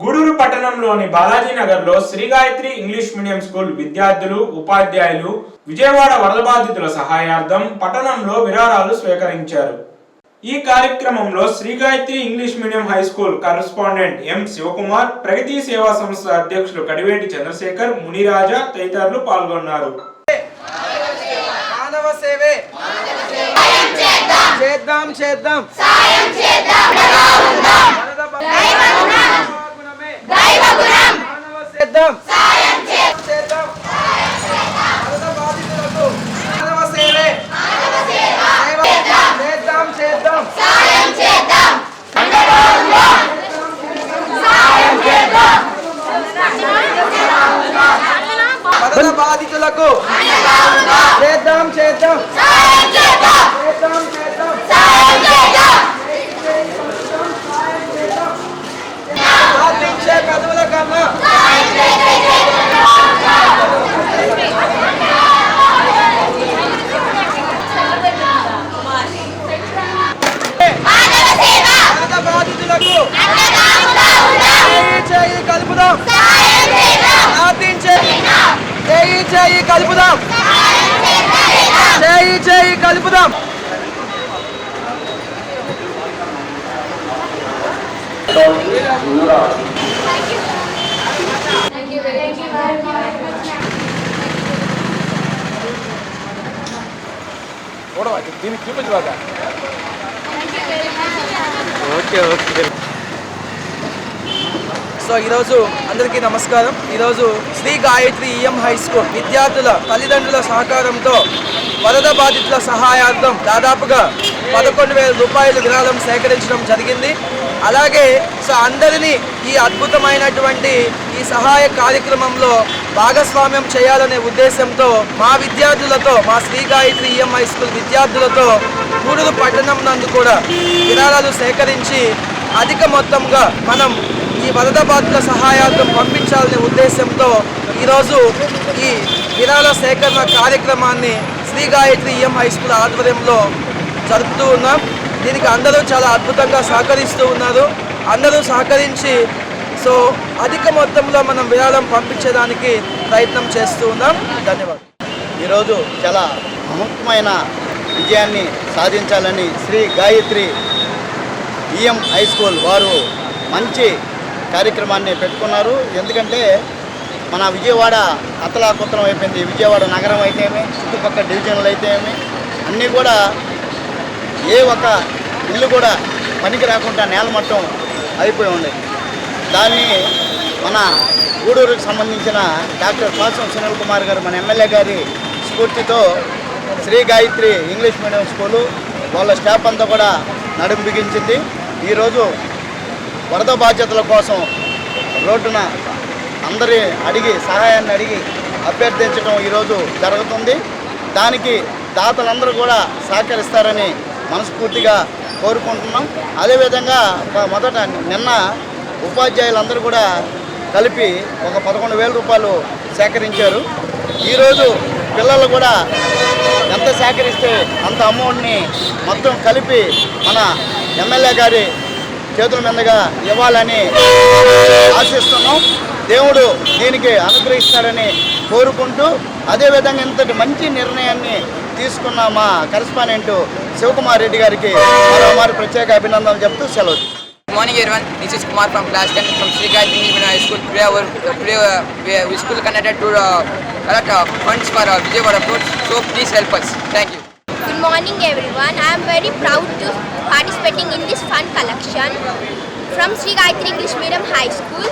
గూడూరు పట్టణంలోని బాలాజీ నగర్లో Sri Gayatri English medium school విద్యార్థులు ఉపాధ్యాయులు విజయవాడ వరద బాధితుల సహాయార్థం పట్టణంలో విరాళాలు స్వీకరించారు. ఈ కార్యక్రమంలో Sri Gayatri English medium high school correspondent M Sivakumar Pragati Seva Samstha అధ్యక్షులు కడివేటి చంద్రశేఖర్ మునిరాజా తదితరులు పాల్గొన్నారు. మానవ సేవే. చేద్దాం. చేద్దాం వరద బా- గుణమే. మానవ చేద్దాం చేద్దాం వరద బాధితులకు మానవ సేవే సేవ చేద్దాం చేద్దాం వరద బాధితులకు చేద్దాం చేద్దాం చేద్దాం చేద్దాం ప్రార్థించే కదువుల కన్నా వరద బాధితులకు చేయి చేయి కలుపుదాం చేయి చేయి కలుపుదాం చేయి చేయి కలుపుదాం ఓకే ఓకే. సో ఈరోజు అందరికీ నమస్కారం. ఈరోజు Sri Gayatri EM high school విద్యార్థుల తల్లిదండ్రుల సహకారంతో వరద బాధితుల సహాయార్థం దాదాపుగా పదకొండు వేల రూపాయలు విరాళం సేకరించడం జరిగింది. అలాగే సో అందరినీ ఈ అద్భుతమైనటువంటి ఈ సహాయ కార్యక్రమంలో భాగస్వామ్యం చేయాలనే ఉద్దేశంతో మా విద్యార్థులతో మా Sri Gayatri EM high school విద్యార్థులతో గూడూరు పట్టణం నందు కూడా విరాళాలు సేకరించి అధిక మొత్తంగా మనం ఈ వరద బాధితుల సహాయార్థం పంపించాలనే ఉద్దేశంతో ఈరోజు ఈ విరాళ సేకరణ కార్యక్రమాన్ని Sri Gayatri EM high school ఆధ్వర్యంలో జరుపుతూ ఉన్నాం. దీనికి అందరూ చాలా అద్భుతంగా సహకరిస్తూ ఉన్నారు. అందరూ సహకరించి సో అధిక మొత్తంలో మనం విరాళం పంపించడానికి ప్రయత్నం చేస్తూ ఉన్నాం. ధన్యవాదాలు. ఈరోజు చాలా అముఖ్యమైన విజయాన్ని సాధించాలని Sri Gayatri EM high school వారు మంచి కార్యక్రమాన్ని పెట్టుకున్నారు. ఎందుకంటే మన విజయవాడ అతలాకుతలం అయిపోయింది. విజయవాడ నగరం అయితేమి చుట్టుపక్కల డివిజన్లు అయితేమి అన్నీ కూడా ఏ ఒక్క ఇల్లు కూడా పనికి రాకుండా నేలమట్టం అయిపోయి ఉండేది దాన్ని మన గూడూరుకు సంబంధించిన డాక్టర్ పాసం సునీల్ కుమార్ గారు మన ఎమ్మెల్యే గారి స్ఫూర్తితో Sri Gayatri English medium school వాళ్ళ స్టాఫ్ అంతా కూడా నడుము బిగించింది. ఈరోజు వరద బాధ్యతల కోసం రోడ్డున అందరి అడిగి సహాయాన్ని అడిగి అభ్యర్థించడం ఈరోజు జరుగుతుంది. దానికి దాతలందరూ కూడా సహకరిస్తారని మనస్ఫూర్తిగా కోరుకుంటున్నాం. అదేవిధంగా మొదట నిన్న ఉపాధ్యాయులందరూ కూడా కలిపి ఒక పదకొండు వేల రూపాయలు సేకరించారు. ఈరోజు పిల్లలు కూడా ఎంత సేకరిస్తే అంత అమౌంట్ని మొత్తం కలిపి మన ఎమ్మెల్యే గారి చేతుల మీదుగా ఇవ్వాలని ఆశిస్తున్నాం. దేవుడు దీనికి అనుగ్రహిస్తాడని కోరుకుంటూ అదేవిధంగా ఇంతటి మంచి నిర్ణయాన్ని తీసుకున్న మా కరెస్పాండెంట్ శివకుమార్ రెడ్డి గారికి మరోమారి ప్రత్యేక అభినందనలు చెప్తూ సెలవు. Morning everyone this is Kumar from class ten from Srikanth high school pray our pray school connected to collect funds for Vijayawada fruits so please help us thank you good morning everyone I'm very proud to participating in this fund collection from Sri Gayatri English medium high school